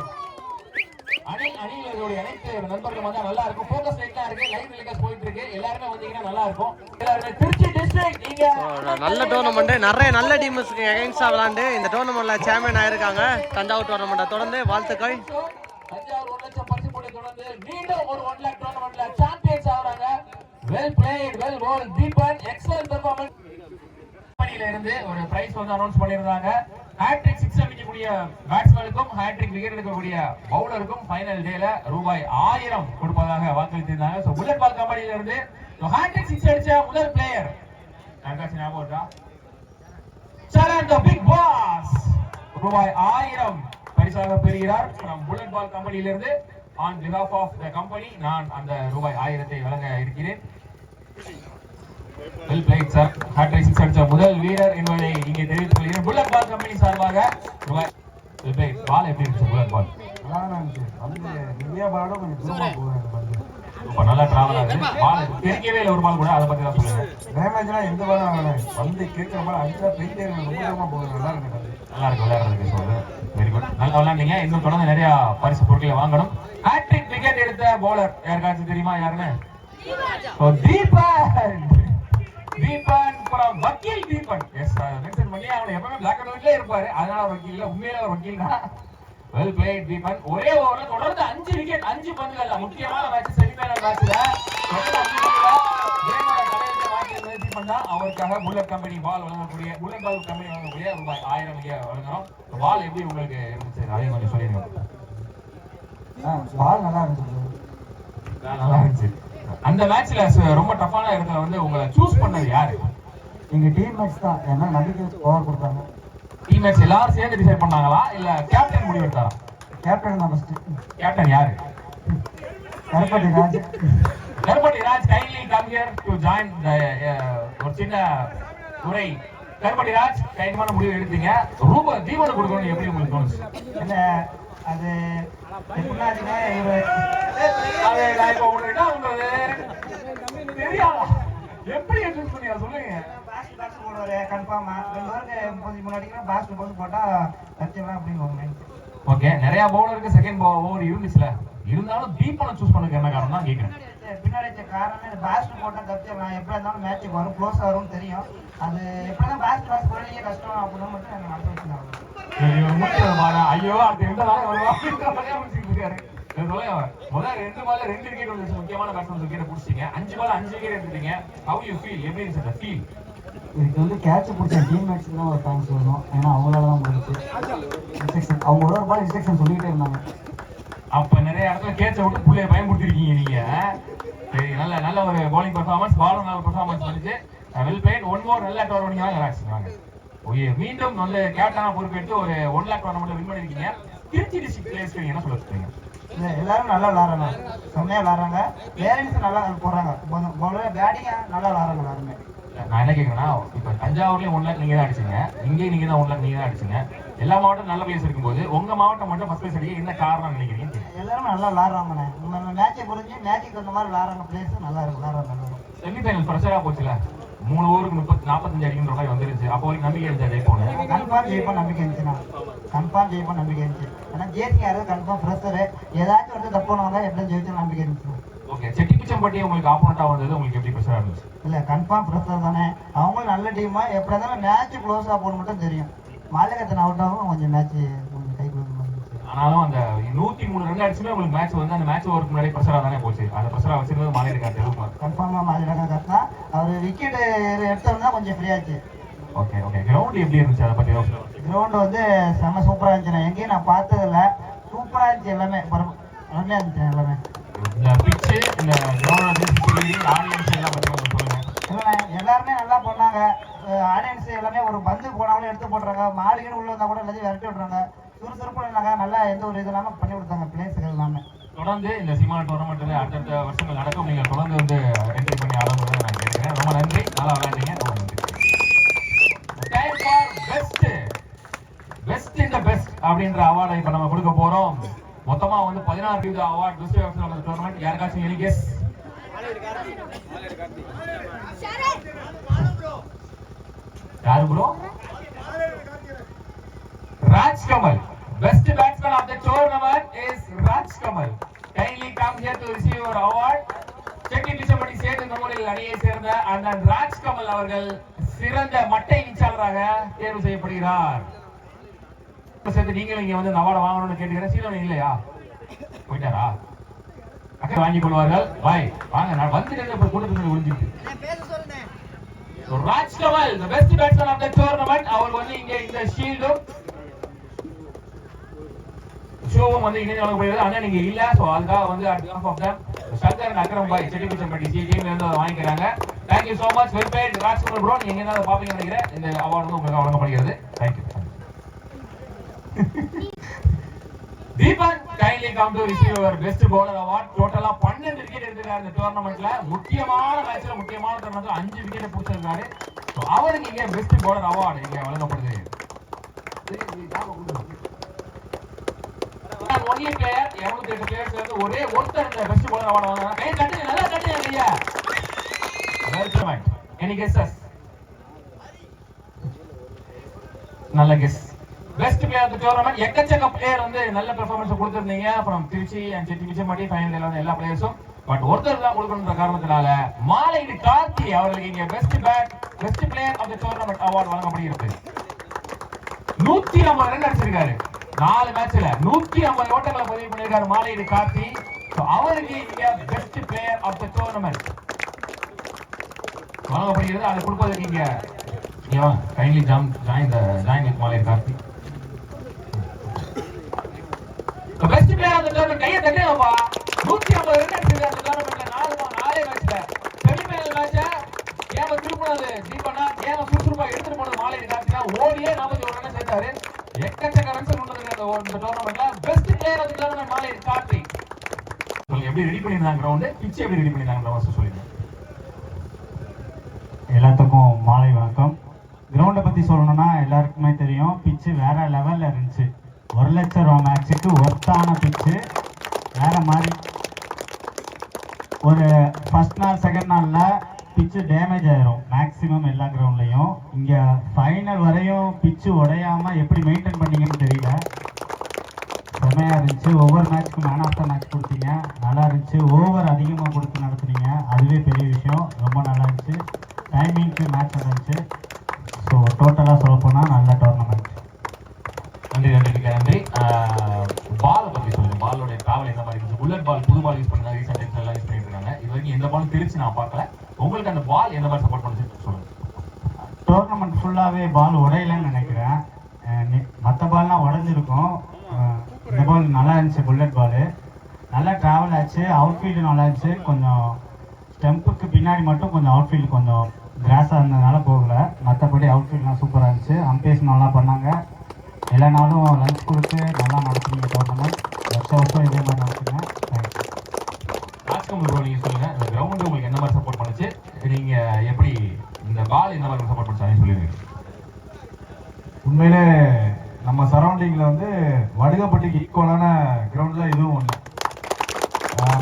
அணி அணியினருடைய அனைத்து நண்பர்களும் வந்தா நல்லா இருக்கும். போக்கஸ் லைட்லாம் இருக்கு. லைவ் டெலிகாஸ்ட் போயிட்டு இருக்கு. எல்லாருமே வந்தீங்கன்னா நல்லா இருக்கும். எல்லாருமே திருச்சி டிஸ்ட்ரிக்ட் நீங்க நல்ல டோர்னமெண்ட் நிறைய நல்ல டீம்ஸ்க்கு எகென்ஸ்டாக விளாண்டு இந்த டோர்னமெண்ட்டில் சாம்பியன் ஆயிருக்காங்க. தஞ்சாவூர் டோர்னமெண்ட்டை தொடர்ந்து வாழ்த்துக்கள். தஞ்சாவூர் ஒரு லட்சம் பரிசு போட்டி தொடர்ந்து மீண்டும் ஒரு ஒன் லேக் டோர்னமெண்ட்ல சாம்பியன்ஸ் ஆகுறாங்க. Well played well ball Deepan excellent performance கம்பெனில இருந்து ஒரு பிரைஸ் வந்து அனௌன்ஸ் பண்ணிருந்தாங்க ஹேட்ரிக் சிக்ஸ் அடிக்கக்கூடிய பேட்ஸ்மேனுக்கும் ஹேட்ரிக் விக்கெட் எடுக்கக்கூடிய பவுலருக்கும் ஃபைனல் டேல ரூபாய் ஆயிரம் கொடுப்பதாக வாக்களித்திருந்தாங்க. ஸோ புல்லட் பால் கம்பெனில இருந்து ஹேட்ரிக் சிக்ஸ் அடிச்ச முதல் பிளேயர் யாருக்காச்சும் ஞாபகம் இருக்கா? சரண் த பிக் பாஸ் ரூபாய் ஆயிரம் பரிசாக பெறுகிறார். நம் bullet ball கம்பெனியிலிருந்து on behalf of the company நான் அந்த ரூபாய் ஆயிரத்தை வழங்க இருக்கிறேன். Well played sir hattrick six அடிச்ச முதல் வீரர் என்பதை இங்கே தெரிவித்துக் கொள்கிறேன். புல்லட் பால் கம்பெனி சார்பாக ரூபாய் வெல் பிளேட் பால் எப்படி இருந்துச்சு புல்லட் பால் ரொம்ப நல்லா டிராவல் ஆகுது. பால் தெரிக்கவே இல்லை ஒரு பால் கூட. அதை பத்தி தான் சொல்லுங்க. எந்த பாலும் ஆகல வந்து கேட்கிற மாதிரி அடிச்சா பெயிண்ட் ரொம்ப தூரமா போகுது. நல்லா இருக்கு நல்லா இருக்கு விளையாடுறதுக்கு வெரி குட் நல்லா விளையாண்டீங்க இன்னும் தொடர்ந்து நிறைய பரிசு பொருட்களை வாங்கணும். ஹேட்ரிக் விக்கெட் எடுத்த பவுலர் யாருக்காச்சும் தெரியுமா? யாருன்னு? தீபன் தீபன் அப்புறம் வக்கீல் தீபன் எஸ் மென்ஷன் பண்ணி அவனை எப்பவுமே பிளாக் அண்ட் ஒயிட்ல இருப்பாரு. அதனால அவர் வக்கீல் இல்ல உண்மையில அவர் வக்கீல் தான். வெல் பிளேட் தீபன் ஒரே ஓவர்ல தொடர்ந்து அஞ்சு விக்கெட் அஞ்சு பந்துகள் முக்கியமான மேட்ச் செமிஃபைனல் மேட்ச்ல அவருக்காக புல்லட் கம்பெனி பால் வழங்கக்கூடிய புல்லட் பால் கம்பெனி வழங்கக்கூடிய ரூபாய் ஆயிரம் வழங்குறோம். பால் எப்படி உங்களுக்கு இருந்துச்சு? சொல்லிடுங்க. பால் நல்லா இருந்துச்சு. நல்லா இருந்துச்சு. அந்த மேட்ச்ல ரொம்ப டஃப்பான இடத்துல வந்து உங்களை சூஸ் பண்ணது யாரு? எங்க டீம் மேட்ச் தான். ஏன்னா நம்பிக்கை ஓவர் கொடுத்தாங்க. டீம்மேட்ஸ் எல்லாரும் சேர்ந்து டிசைட் பண்ணாங்களா? இல்ல கேப்டன் முடிவு எடுத்தாரா? கேப்டன் தான் ஃபர்ஸ்ட் கேப்டன் யாரு? Karupatti Raj. Karupatti Raj kindly come here to join ஒரு சின்ன உரை. கருப்பட்டி ராஜ் கைண்டமான முடிவு எடுத்தீங்க. ரூப தீபனை கொடுக்கணும் எப்படி உங்களுக்கு தோணுச்சு? இல்ல அது எப்படின்னா இவரு அது நான் இப்ப உங்ககிட்ட உங்களது தெரியாதா? எப்படி என்ட்ரன்ஸ் பண்ணியா? சொல்லுங்க. பாஸ்ட் பாக்ஸ் போடுவாரு கன்ஃபார்மா ரெண்டு முப்பது முன்னாடி பாஸ்ட் போட்டு போட்டா லட்சம் அப்படின்னு ஓகே நிறைய பவுலருக்கு செகண்ட் ஓவர் இருந்துச்சுல இருந்தாலும் தீபனை சூஸ் பண்ணதுக்கு என்ன காரணம் தான் கேட்கிறேன் பின்னாடி காரணம் இந்த பாஸ்ட் போட்டா தப்பிச்சிடலாம் எப்படி இருந்தாலும் மேட்சுக்கு வரும் க்ளோஸ் ஆகும் தெரியும். அது எப்படி தான் பாஸ்ட் பாஸ் போடுறீங்க கஷ்டம் அப்படின்னு மட்டும் மனசு வச்சுருந்தாங்க அடுத்த எந்த நாள் வருவா அப்படின்ற மாதிரியே முடிச்சுட்டு இருக்காரு. முதல்ல ரெண்டு பால்ல ரெண்டு wicket விழுந்துச்சு. முக்கியமான batsman wicket புடிச்சிட்டீங்க. அஞ்சு பால்ல அஞ்சு wicket எடுத்துட்டீங்க. Feel? எப்படி இருந்துச்சு அந்த feel? இதுக்கு வந்து கேட்ச் பிடிச்ச டீம் மேட்ஸ்க்கு தான் ஒரு தேங்க்ஸ் சொல்லணும் ஏன்னா அவங்களால தான் முடிச்சு இன்ஸ்ட்ரக்ஷன் அவங்க ஒரு ஒரு பால் இன்ஸ்ட்ரக்ஷன் சொல்லிக்கிட்டே இருந்தாங்க அப்ப நிறைய இடத்துல அ விட்டு புள்ளைய பயன்படுத்திருக்கீங்க நீங்க. சரி, நல்ல நல்ல ஒரு performance, ball உம் நல்ல performance பண்ணுச்சு. Well played. One more நல்ல வாங்க, relax வாங்க. மீண்டும் வந்து கேப்டனா பொறுப்பேற்று ஒரு ஒன் லேக் டோர்னமெண்ட் வின் பண்ணிருக்கீங்க. திருச்சி டிஸ்ட்ரிக்ட் பிளேஸ்க்கு என்ன சொல்ல சொல்றீங்க இல்ல, எல்லாரும் நல்லா விளாட்றாங்க. செம்மையா விளாட்றாங்க. பேரண்ட்ஸ் நல்லா போடுறாங்க. பேட்டிங்க நல்லா விளாட்றாங்க எல்லாருமே. நான் என்ன கேக்குறேன்னா இப்ப தஞ்சாவூர்லயும் ஒன் லேக் நீங்க தான் அடிச்சீங்க. இங்கேயும் நீங்க தான் ஒன் லேக் நீங்க தான் அடிச்சீங்க. எல்லா மாவட்டம் நல்ல பிளேஸ் இருக்கும்போது உங்க மாவட்டம் மட்டும் ஃபர்ஸ்ட் பிளேஸ் அடிக்க என்ன காரணம் நினைக்கிறீங்க? எல்லாரும் நல்லா விளாட்றாங்கண்ணே. மேட்சை புரிஞ்சு மேட்சுக்கு தகுந்த மாதிரி விளாட்றாங்க. பிளேஸ் நல்லா இருக்கு விளாட்றாங்க செமிஃபைனல் ப்ரெஷரா போச்சுல? மூணு ஓவருக்கு முப்பத்தி நாற்பத்தஞ்சு அடிக்கின்ற மாதிரி வந்துருச்சு. அப்போ வரைக்கும் நம்பிக்கை இருந்துச்சு ஜெயிப்போன்னு கன்ஃபார்ம் ஜெயிப்பா நம்பிக்கை இருந்துச்சுண்ணா கன்ஃபார்ம் ஜெயிப்பா நம்பிக்கை இருந்துச்சு. ஏன்னா ஜேசி யாராவது கன்ஃபார்ம் ஃப்ரெஷரு ஏதாச்சும் ஒருத்தர் தப்பு பண்ணுவாங்க எப்படியும் ஜெயிச்சு நம்பிக்கை இருந்துச்சு. ஓகே செட்டிப்பிச்சம்பட்டி உங்களுக்கு ஆப்போனண்டா வந்தது உங்களுக்கு எப்படி ப்ரெஷரா இருந்துச்சு? இல்ல கன்ஃபார்ம் ஃப்ரெஷர் தானே. அவங்களும் நல்ல டீமா எப்படி இருந்தாலும் மேட்ச் க்ளோஸாக போகணும் மட்டும் தெரியும். மாலகத்தன் அவுட் ஆகும் கொஞ்சம் மேட்ச் கொஞ்சம் கை கொடுக்க மாதிரி இருந்துச்சு. ஆனாலும் அந்த நூத்தி மூணு ரன் அடிச்சுமே உங்களுக்கு மேட்ச் வந்து அந்த மேட்ச் ஓவருக்கு முன்னாடி ப்ரெஷரா தானே போச்சு. அந்த ப்ரெஷரா வச்சிருந்தது கார்டு எதிர்பார்த்து கன்ஃபார்மாக மாலகத்தன் கட்டினா அவர் விக்கெட் எடுத்தோம்னா கொஞ்சம் ஃப்ரீ ஆச்சு. ஓகே ஓகே கிரவுண்ட் எப்படி இருந்துச்சு அதை யோசனை கிரவுண்ட் வந்து செம்ம சூப்பராக இருந்துச்சு நான் எங்கேயும் நான் பார்த்ததில்ல. சூப்பராக இருந்துச்சு எல்லாமே. பரம அருமையாக இருந்துச்சு எல்லாமே. இந்த பிச்சு இந்த கிரவுண்ட் ஆடியன்ஸ் எல்லாம் எல்லாருமே நல்லா பண்ணாங்க. ஆடியன்ஸ் எல்லாமே ஒரு பந்து போனாலும் எடுத்து போடுறாங்க மாடுகள் உள்ள வந்தா கூட எல்லாத்தையும் விரட்டி விடுறாங்க சுறுசுறுப்பு இருந்தாங்க நல்லா எந்த ஒரு இது இல்லாமல் பண்ணி கொடுத்தாங்க. பிளேஸுகள் எல்லாமே. தொடர்ந்து இந்த சீமான டோர்னமெண்ட்ல அடுத்தடுத்த வருஷங்கள் நடக்கும். நீங்க தொடர்ந்து வந்து என்ட்ரி பண்ணி ஆடணும்னு நான் கேட்கிறேன். ரொம்ப நன்றி. நல்லா விளையாண்டீங்க. ரொம்ப நன்றி. பெஸ்ட் இன் இந்த பெஸ்ட் அப்படின்ற அவார்டை இப்போ நம்ம கொடுக்க போறோம். மொத்தமா வந்து பதினாறு with award best officer tournament யாருக்காச்சும் எனி கெஸ் யாரு bro Rajkamal. To receive your award. Chetti Pichampatti சேர்த்து நம்முடைய அணியை சேர்ந்த அண்ணன் ராஜ் கமல் அவர்கள் சிறந்த மட்டை வீச்சாளராக தேர்வு செய்யப்படுகிறார். சேர்த்து நீங்களும் இங்க வந்து அவார்டு வாங்கணும்னு கேட்டுக்கிறேன். சீலன் இல்லையா? போயிட்டாரா? அக்கா வாங்கிக் கொள்வார்கள். பாய் வாங்க நான் வந்துட்டு இப்ப கூட்டத்துக்கு ஒளிஞ்சிட்டு So, Raj Kamal the best batsman of the tournament. அவர் வந்து இங்க இந்த ஷீல்டும் ஷோவும் வந்து இணைந்து போயிருது ஆனால் நீங்க இல்ல ஸோ அதுக்காக வந்து at of of them Shankar and Akram bye Chettipichampatti C டீம்ல இருந்து அதை வாங்கிக்கிறாங்க thank you you much much. Well played, Rajkumar bro. நீங்க எங்க பாப்பீங்கன்னு நினைக்கிறேன். இந்த அவார்டு வந்து உங்களுக்கு வழங்கப்படுகிறது. Thank you you. Deepan kindly come to receive your best bowler award. Total ah 12 wicket எடுத்திருக்காரு இந்த டோர்னமெண்ட்ல. முக்கியமான மேட்ச்ல முக்கியமான தருணத்துல அஞ்சு விக்கெட் பிடிச்சிருக்காரு. அவருக்கு இங்க பெஸ்ட் பவுலர் அவார்டு இங்க வழங்கப்படுது. ஒன்லி பிளேயர் 208 பிளேயர்ஸ்ல இருந்து ஒரே ஒருத்தர் இந்த பெஸ்ட் bowler award வாங்குறாங்க. கை தட்டுங்க நல்லா தட்டுங்க ஐயா. Welcome any guesses? நல்ல guess best player of tournament எக்கச்சக்க பிளேயர் வந்து நல்ல பெர்ஃபார்மன்ஸ் கொடுத்துருந்தீங்க அப்புறம் திருச்சி அண்ட் செட்டி மிச்சமட்டி ஃபைனல் வந்து எல்லா பிளேயர்ஸும் பட் ஒருத்தர் தான் கொடுக்கணுன்ற காரணத்தினால மாலையீடு கார்த்தி அவர்களுக்கு இங்க best bat best player of the tournament award வழங்கப்படுகிறது நூத்தி ஐம்பது ரன் அடிச்சிருக்காரு நாலு மேட்ச்ல நூத்தி ஐம்பது ஓட்டங்களை பதிவு பண்ணியிருக்காரு மாலையீடு கார்த்தி. அவருக்கு India best player of the tournament வழங்கப்படுகிறது அதை கொடுப்பதற்கு இங்க kindly jam join the join with Malaiyidu Karthi. Best player of the tournament கையை தட்டுங்கப்பா நூத்தி ஐம்பது ரன் அடிச்சிருக்காரு அந்த டோர்னமெண்ட்ல நாலு நாலே மேட்ச்ல செமிஃபைனல் மேட்ச கேம திருப்பினது தீபனா கேம சுறுசுறுப்பா எடுத்துட்டு போனது மாலையீடு கார்த்தி தான். ஓடியே நாற்பத்தி ஒரு ரன் சேர்த்தாரு. எக்கச்சக்க ரன்ஸ் கொண்டு வந்திருக்காரு இந்த டோர்னமெண்ட்ல best player of the tournament Malaiyidu Karthi சொல்லுங்க எப்படி ரெடி பண்ணிருந்தாங்க கிரவுண்ட் பிட்ச் எப்படி ரெடி பண்ணிருந்தாங்க ஃபர்ஸ்ட் சொல்லுங்க எல்லாத்துக்கும் மாலை வணக்கம் கிரவுண்டை பற்றி சொல்லணும்னா எல்லாருக்குமே தெரியும் பிச்சு வேற லெவலில் இருந்துச்சு ஒரு லட்சம் ரூபா மேட்ச்சுக்கு ஒர்த்தான பிச்சு வேற மாதிரி ஒரு ஃபர்ஸ்ட் நாள் செகண்ட் நாளில் பிச்சு டேமேஜ் ஆயிரும். மேக்ஸிமம் எல்லா கிரவுண்ட்லையும் இங்கே ஃபைனல் வரையும் பிச்சு உடையாமல் எப்படி மெயின்டைன் பண்ணீங்கன்னு தெரியல. செமையாக இருந்துச்சு. ஒவ்வொரு மேட்ச்க்கும் மேன் ஆஃப் த மேட்ச் கொடுத்தீங்க. நல்லா இருந்துச்சு. ஓவர் அதிகமாக கொடுத்து நடத்துனீங்க. அதுவே பெரிய விஷயம். ரொம்ப நல்லா இருந்துச்சு. டைமிங்க்கு மேட்ச் நடந்துச்சு ஸோ டோட்டலாக சொல்ல போனால் நல்ல டோர்னமெண்ட் நன்றி நன்றி மிக்க நன்றி. பால் பற்றி சொல்லுங்க. பாலோட டிராவல் எந்த மாதிரி இருந்துச்சு? புல்லட் பால் புது பால் யூஸ் பண்ணா ரீசெண்ட் எல்லாம் யூஸ் பண்ணிட்டு இருக்காங்க. இது வரைக்கும் எந்த பாலும் திருச்சி நான் பார்க்கல. உங்களுக்கு அந்த பால் எந்த மாதிரி சப்போர்ட் பண்ணுச்சு? சொல்லுங்க. டோர்னமெண்ட் ஃபுல்லாகவே பால் உடையலன்னு நினைக்கிறேன். மற்ற பால்லாம் உடஞ்சிருக்கும். இந்த பால் நல்லா இருந்துச்சு புல்லட் பால் நல்லா ட்ராவல் ஆச்சு அவுட்ஃபீல்டு நல்லா இருந்துச்சு. கொஞ்சம் ஸ்டெம்புக்கு பின்னாடி மட்டும் கொஞ்சம் அவுட்ஃபீல்டு கொஞ்சம் கிராஸாக இருந்ததுனால போகல. மற்றபடி அவுட்ஃபீல்ட்லாம் சூப்பராக இருந்துச்சு. அம்பேஸ் நல்லா பண்ணாங்க. எல்லா நாளும் லஞ்ச் கொடுத்து நல்லா நடத்துனீங்க டோர்னமெண்ட் வருஷம் வருஷம் இதே மாதிரி நடத்துங்க தேங்க்யூ ராஜ்கமல் ப்ரோ நீங்க சொல்லுங்க இந்த கிரவுண்ட் உங்களுக்கு எந்த மாதிரி சப்போர்ட் பண்ணுச்சு நீங்க எப்படி இந்த பால் எந்த சப்போர்ட் பண்ணுச்சு அதையும் சொல்லிருங்க உண்மையிலே நம்ம சரௌண்டிங்ல வந்து வடுகப்பட்டிக்கு ஈக்குவலான கிரவுண்ட்ல இதுவும் ஒன்று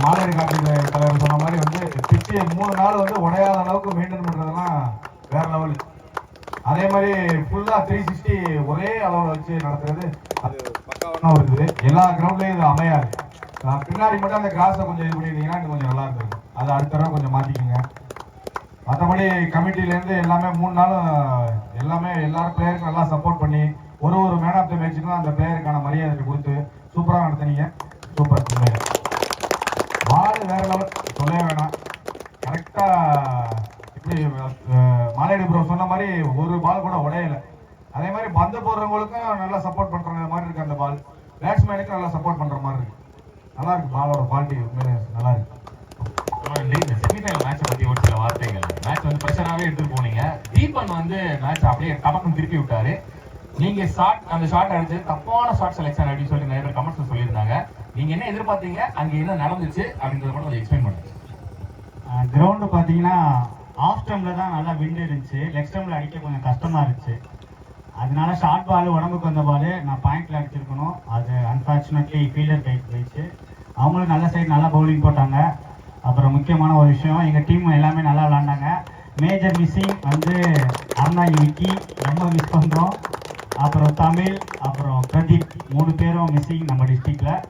மாலையடி காட்டுற தலைவர் சொன்ன மாதிரி வந்து பிச்சை மூணு நாள் வந்து உடையாத அளவுக்கு மெயின்டைன் பண்றதெல்லாம் வேற லெவல் அதே மாதிரி ஃபுல்லா த்ரீ சிக்ஸ்டி ஒரே அளவில் வச்சு நடத்துறது அது பக்காவான ஒரு இது எல்லா கிரவுண்ட்லயும் இது அமையாது அஹ் பின்னாடி மட்டும் அந்த கிராஸை கொஞ்சம் இது பண்ணியிருந்தீங்கன்னா இன்னும் கொஞ்சம் நல்லா இருந்திருக்கும் அதை அடுத்த தடவை கொஞ்சம் மாத்திக்கோங்க மற்றபடி கமிட்டிலேருந்து எல்லாமே மூணு நாளும் எல்லாமே எல்லாரும் பிளேயருக்கும் நல்லா சப்போர்ட் பண்ணி ஒரு ஒரு மேன் ஆஃப் த மேட்சுக்கும் அந்த பிளேயருக்கான மரியாதை கொடுத்து சூப்பராக நடத்துனீங்க சூப்பர் உண்மையில பால் வேற லெவல் சொல்லவே வேணாம் கரெக்டாக இப்படி அஹ், மாலையடி ப்ரோ சொன்ன மாதிரி ஒரு பால் கூட உடையல அதே மாதிரி பந்து போடுறவங்களுக்கும் நல்லா சப்போர்ட் பண்ற மாதிரி இருக்கு அந்த பால் பேட்ஸ்மேனுக்கும் நல்லா சப்போர்ட் பண்ற மாதிரி இருக்கு. நல்லா இருக்கு பாலோட குவாலிட்டி உண்மையிலே நல்லா இருக்கு. செமிஃபைனல் மேட்சை பத்தி ஒரு சில வார்த்தைகள். மேட்ச் வந்து பிரஷராகவே எடுத்துட்டு போனீங்க. தீபன் வந்து மேட்ச் அப்படியே டபக்கம் திருப்பி விட்டாரு. நீங்க ஷாட் அந்த ஷாட் அடிச்சு தப்பான ஷாட் செலெக்ஷன் அப்படின்னு சொல்லி நிறைய பேர் கமெண்ட்ஸ் சொல்லியிருந்தாங்க. நீங்க என்ன எதிர்பார்த்தீங்க? அங்க என்ன நடந்துச்சு? அப்படின்றத மட்டும் கொஞ்சம் எக்ஸ்பிளைன் பண்ணுங்க. கிரவுண்டு பார்த்தீங்கன்னா ஆஃப் ஸ்டம்பில் தான் நல்லா விண்டு இருந்துச்சு. லெக் ஸ்டம்பில் அடிக்க கொஞ்சம் கஷ்டமாக இருந்துச்சு. அதனால ஷார்ட் பால் உடம்புக்கு வந்த பால் நான் பாயிண்ட்ல அடிச்சிருக்கணும். அது அன்ஃபார்ச்சுனேட்லி ஃபீல்டர் கைக்கு போயிடுச்சு. அவங்களும் நல்ல சைடு நல்லா பவுலிங் போட்டாங்க. அப்புறம் முக்கியமான ஒரு விஷயம் எங்கள் டீம் எல்லாமே நல்லா விளாண்டாங்க மேஜர் மிஸ்ஸிங் வந்து அருணா விக்கி ரொம்ப மிஸ் பண்ணுறோம் அப்புறம் தமிழ் அப்புறம் பிரதீப் மூணு பேரும் மிஸ்ஸிங் நம்ம டிஸ்ட்ரிக்டில்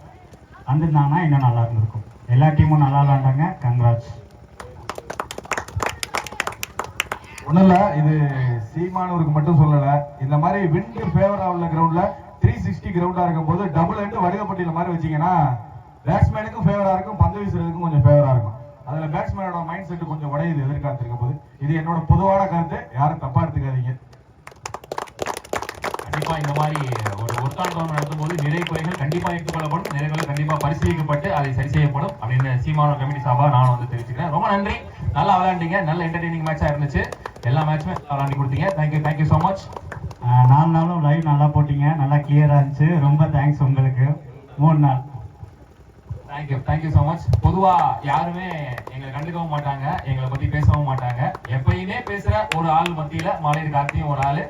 வந்திருந்தாங்கன்னா இன்னும் நல்லா இருந்திருக்கும். எல்லா டீமும் நல்லா விளாண்டாங்க கங்க்ராட்ஸ் ஒன்றும் இல்லை இது சீமானவருக்கு மட்டும் சொல்லலை. இந்த மாதிரி விண்டு ஃபேவர் உள்ள கிரவுண்ட்ல த்ரீ சிக்ஸ்டி கிரவுண்டா இருக்கும் போது டபுள் எண்டு வடுகப்பட்டியில மாதிரி வச்சீங்கன்னா பேட்ஸ்மேனுக்கும் ஃபேவரா இருக்கும் பந்து வீசுறதுக்கும் கொஞ்சம் ஃபேவரா இருக்கும். அதுல பேட்ஸ்மேனோட மைண்ட் செட் கொஞ்சம் உடையுது எதிர்காலத்திருக்கும் போது இது என்னோட பொதுவான கருத்து யாரும் தப்பா எடுத்துக்காதீங்க. கண்டிப்பா இந்த மாதிரி ஒரு ஒருத்தாள் டோர்னமெண்ட் நடத்தும் போது நிறை குறைகள் கண்டிப்பா எடுத்துக்கொள்ளப்படும் நிறைகளை கண்டிப்பா பரிசீலிக்கப்பட்டு அதை சரி செய்யப்படும் அப்படின்னு சீமான கமிட்டி சார்பா நான் வந்து தெரிவிச்சுக்கிறேன். ரொம்ப நன்றி. நல்லா விளையாண்டீங்க நல்ல என்டர்டெய்னிங் மேட்சா இருந்துச்சு. எல்லா மேட்சுமே விளையாண்டு கொடுத்தீங்க. தேங்க்யூ தேங்க்யூ ஸோ மச் நாலு நாளும் லைவ் நல்லா போட்டீங்க. நல்லா கிளியரா இருந்துச்சு. ரொம்ப தேங்க்ஸ் உங்களுக்கு. மூணு நாள். தேங்க்யூ தேங்க்யூ ஸோ மச் பொதுவா யாருமே எங்களை கண்டுக்கவும் மாட்டாங்க. எங்களை பத்தி பேசவும் மாட்டாங்க. எப்பயுமே பேசுற ஒரு ஆள் மத்தியில மாலையர் கார்த்தியும் ஒரு ஆளு.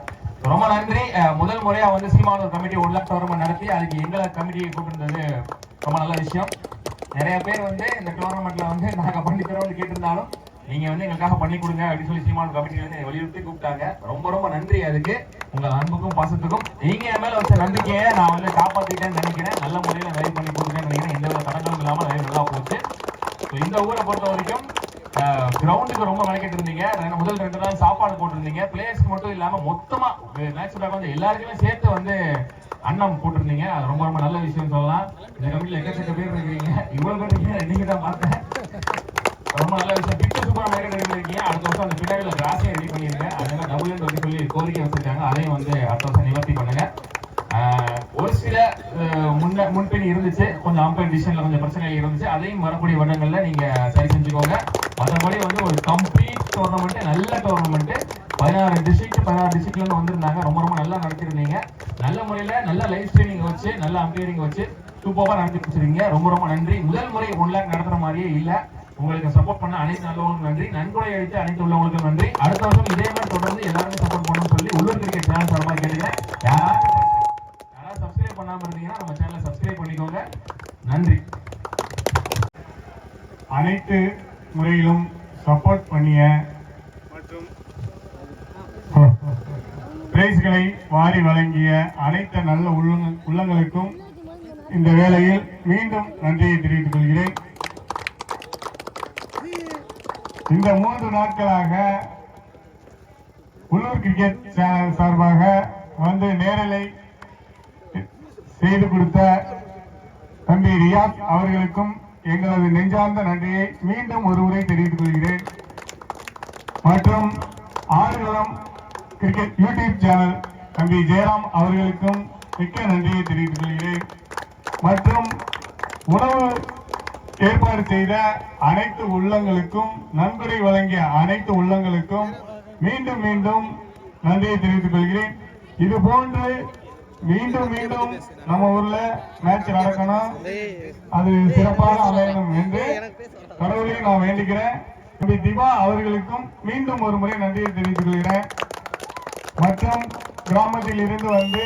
ரொம்ப நன்றி. முதல் முறையா வந்து சீமானூர் கமிட்டி உள்ள டோர்னமெண்ட் நடத்தி அதுக்கு எங்களை கமிட்டியை கூப்பிட்டுருந்தது ரொம்ப நல்ல விஷயம். நிறைய பேர் வந்து இந்த டோர்னமெண்ட்ல வந்து நாங்க பண்ணி தரோம்னு கேட்டிருந்தாலும் நீங்க வந்து எங்களுக்காக பண்ணி கொடுங்க அப்படின்னு சொல்லி சீமானூர் கமிட்டில வந்து வலியுறுத்தி கூப்பிட்டாங்க. ரொம்ப ரொம்ப நன்றி அதுக்கு. உங்க அன்புக்கும் பாசத்துக்கும். நீங்க என் மேல வச்ச நம்பிக்கையை நான் வந்து காப்பாத்திட்டேன்னு நினைக்கிறேன். நல்ல முறையில நிறைய பண்ணி கொடுக்குறேன்னு நினைக்கிறேன். எந்த வித தடங்களும் இல்லாம நிறைய நல்லா போச்சு. இந்த ஊரை பொறுத்த வரைக்கும் கிரவுண்டுக்கு ரொம்ப மெனக்கிட்டு இருந்தீங்க. ரெண்டு- முதல் ரெண்டு நாள் சாப்பாடு போட்டிருந்தீங்க. பிளேயர்ஸ்க்கு மட்டும் இல்லாம மொத்தமா மேட்ச் வந்து எல்லாருக்குமே சேர்த்து வந்து அன்னம் போட்டிருந்தீங்க. அது ரொம்ப ரொம்ப நல்ல விஷயம் சொல்லலாம். இந்த கமிட்டில எக்கச்சக்க பேர் இருக்கீங்க இவ்வளவு பேர் இருக்கீங்க நீங்க தான் பார்த்தேன். ரொம்ப நல்ல விஷயம். பிட்டு சூப்பர் மார்க்கெட் ரெடி பண்ணிருக்கீங்க அடுத்த வருஷம் அந்த பின்னாடியில் ராசியை ரெடி பண்ணிருங்க. அதனால டபுள் சொல்லி கோரிக்கை வச்சிருக்காங்க. அதையும் வந்து அடுத்த வருஷம் நிவர்த்தி பண்ணுங்க. ஒரு சில முன்ன முன்பின் இருந்துச்சு. கொஞ்சம் அம்பையர் டிசிஷன்ல கொஞ்சம் பிரச்சனைகள் இருந்துச்சு. அதையும் வரக்கூடிய வருடங்கள்ல நீங்க சரி செஞ்சுக்கோங்க. மற்றபடி வந்து ஒரு கம்ப்ளீட் டோர்னமெண்ட் நல்ல டோர்னமெண்ட் பதினாறு டிஸ்ட்ரிக்ட் பதினாறு டிஸ்ட்ரிக்ட்ல இருந்து வந்திருந்தாங்க. ரொம்ப ரொம்ப நல்லா நடத்திருந்தீங்க நல்ல முறையில நல்ல லைவ் ஸ்ட்ரீமிங் வச்சு நல்ல அம்பையரிங் வச்சு சூப்பராக நடத்தி வச்சிருக்கீங்க ரொம்ப ரொம்ப நன்றி. முதல் முறை ஒன் லேக் நடத்துற மாதிரியே இல்லை. உங்களுக்கு சப்போர்ட் பண்ண அனைத்து நல்லவங்களுக்கும் நன்றி. நன்கொடை அளித்து அனைத்து உள்ளவங்களுக்கும் நன்றி. அடுத்த வருஷம் இதே மாதிரி தொடர்ந்து எல்லாருமே சப்போர்ட் பண்ணணும்னு சொல்லி உள்ளூர் கிரிக்கெட் சேனல் சார்பாக கேட்டுக்கிறேன். யாராவது யாராவது சப்ஸ்கிரைப் பண்ணாம இருந்தீங்கன்னா நம்ம சேனலை சப்ஸ்கிரைப் பண்ணிக்கோங்க. நன்றி. அனைத்து முறையிலும் சப்போர்ட் பண்ணிய மற்றும் பிரைஸ்களை வாரி வழங்கிய அனைத்து நல்ல உள்ளங்க உள்ளங்களுக்கும் இந்த வேளையில் மீண்டும் நன்றியை தெரிவித்துக் கொள்கிறேன். இந்த மூன்று நாட்களாக உள்ளூர் கிரிக்கெட் சேனல் சார்பாக வந்து நேரலை செய்து கொடுத்த தம்பி ரியாஸ் அவர்களுக்கும் எங்களது நெஞ்சார்ந்த நன்றியை மீண்டும் ஒருமுறை தெரிவித்துக் கொள்கிறேன். மற்றும் ஆறுகளம் கிரிக்கெட் யூடியூப் சேனல் தம்பி ஜெயராம் அவர்களுக்கும் மிக்க நன்றியை தெரிவித்துக் கொள்கிறேன். மற்றும் உணவு ஏற்பாடு செய்த அனைத்து உள்ளங்களுக்கும் நன்கொடை வழங்கிய அனைத்து உள்ளங்களுக்கும் மீண்டும் மீண்டும் நன்றியை தெரிவித்துக் கொள்கிறேன். இது போன்று மீண்டும் மீண்டும் நம்ம ஊர்ல மேட்ச் நடக்கணும். அது சிறப்பாக அமையணும் என்று கடவுளையும் நான் வேண்டிக்கிறேன். தம்பி திவா அவர்களுக்கும் மீண்டும் ஒரு முறை நன்றியை தெரிவித்துக் கொள்கிறேன். மற்றும் கிராமத்தில் இருந்து வந்து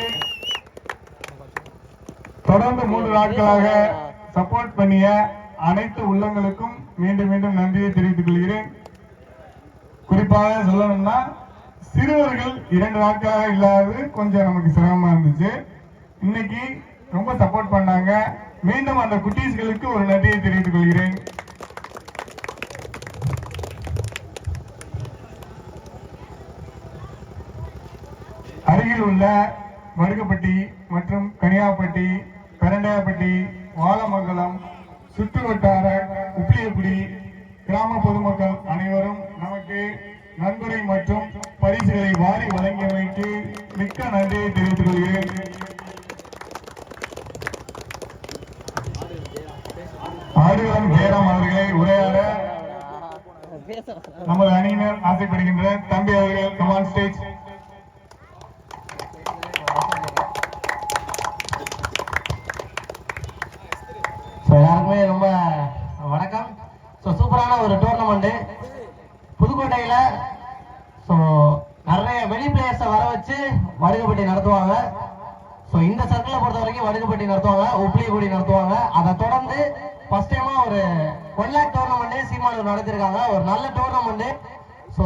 தொடர்ந்து மூன்று நாட்களாக சப்போர்ட் பண்ணிய அனைத்து உள்ளங்களுக்கும் மீண்டும் மீண்டும் நன்றியை தெரிவித்துக் கொள்கிறேன். குறிப்பாக சொல்லணும்னா சிறுவர்கள் இரண்டு நாட்களாக இல்லாதது கொஞ்சம் நமக்கு சிரமமா இருந்துச்சு. இன்னைக்கு ரொம்ப சப்போர்ட் பண்ணாங்க. மீண்டும் அந்த குட்டீஸ்களுக்கு ஒரு நன்றியை தெரிவித்துக் கொள்கிறேன். அருகில் உள்ள மருகப்பட்டி மற்றும் கனியாப்பட்டி பெரண்டையாப்பட்டி வாழமங்கலம் சுற்று வட்டார உப்பிலியக்குடி கிராம பொதுமக்கள் அனைவரும் நமக்கு நன்கொடை மற்றும் பரிசுகளை வாரி வழங்கியமைக்கு மிக்க நன்றியை தெரிவித்துக் கொள்கிறேன். ஆடுகளம் ஜெயராம் அவர்களை உரையாட நமது அணியினர் ஆசைப்படுகின்ற தம்பி அவர்கள் கமான் ஸ்டேஜ் ஸோ எல்லாருக்குமே ரொம்ப வணக்கம் ஸோ சூப்பரான ஒரு டோர்னமெண்ட்டு புதுக்கோட்டையில் ஸோ நிறைய வெளி பிளேயர்ஸை வர வச்சு வடுகப்பட்டி நடத்துவாங்க. ஸோ இந்த சர்க்கிளை பொறுத்த வரைக்கும் வடுகப்பட்டி நடத்துவாங்க உப்ளிகுடி நடத்துவாங்க. அதை தொடர்ந்து ஃபர்ஸ்ட் டைமாக ஒரு ஒன் லேக் டோர்னமெண்ட்டே சீமானூர் நடத்திருக்காங்க ஒரு நல்ல டோர்னமெண்ட்டு ஸோ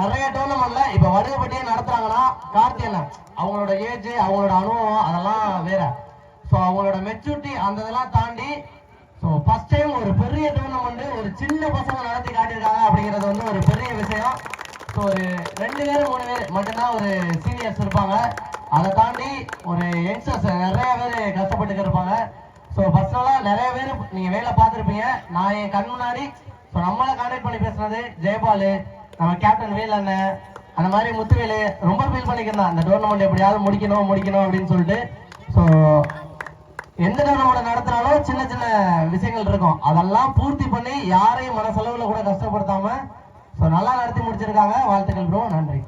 நிறைய டோர்னமெண்ட்ல இப்போ வடுகப்பட்டியே நடத்துறாங்கன்னா கார்த்தி அவங்களோட ஏஜ் அவங்களோட அனுபவம் அதெல்லாம் வேற. ஸோ அவங்களோட மெச்சூரிட்டி அந்த இதெல்லாம் தாண்டி ஸோ ஃபர்ஸ்ட் டைம் ஒரு பெரிய டோர்னமெண்ட் ஒரு சின்ன பசங்க நடத்தி காட்டியிருக்காங்க அப்படிங்கிறது வந்து ஒரு பெரிய விஷயம். ஸோ ஒரு ரெண்டு பேர் மூணு பேர் மட்டும்தான் ஒரு சீனியர்ஸ் இருப்பாங்க. அதை தாண்டி ஒரு யங்ஸ்டர்ஸ் நிறைய பேர் கஷ்டப்பட்டு இருப்பாங்க. ஸோ பர்சனலாக நிறைய பேர் நீங்கள் வேலை பார்த்துருப்பீங்க. நான் என் கண் முன்னாடி ஸோ நம்மளை கான்டாக்ட் பண்ணி பேசுனது ஜெயபாலு நம்ம கேப்டன் வேல் அண்ணன் அந்த மாதிரி முத்துவேலு ரொம்ப ஃபீல் பண்ணிக்கிறேன் அந்த டோர்னமெண்ட் எப்படியாவது முடிக்கணும் முடிக்கணும் அப்படின்னு சொல்லிட்டு. ஸோ எந்த டோர்னமெண்ட் நடத்தினாலும் சின்ன சின்ன விஷயங்கள் இருக்கும். அதெல்லாம் பூர்த்தி பண்ணி யாரையும் மனசளவில் கூட கஷ்டப்படுத்தாமல் ஸோ நல்லா நடத்தி முடிச்சிருக்காங்க. வாழ்த்துக்கள் ப்ரோ நன்றி.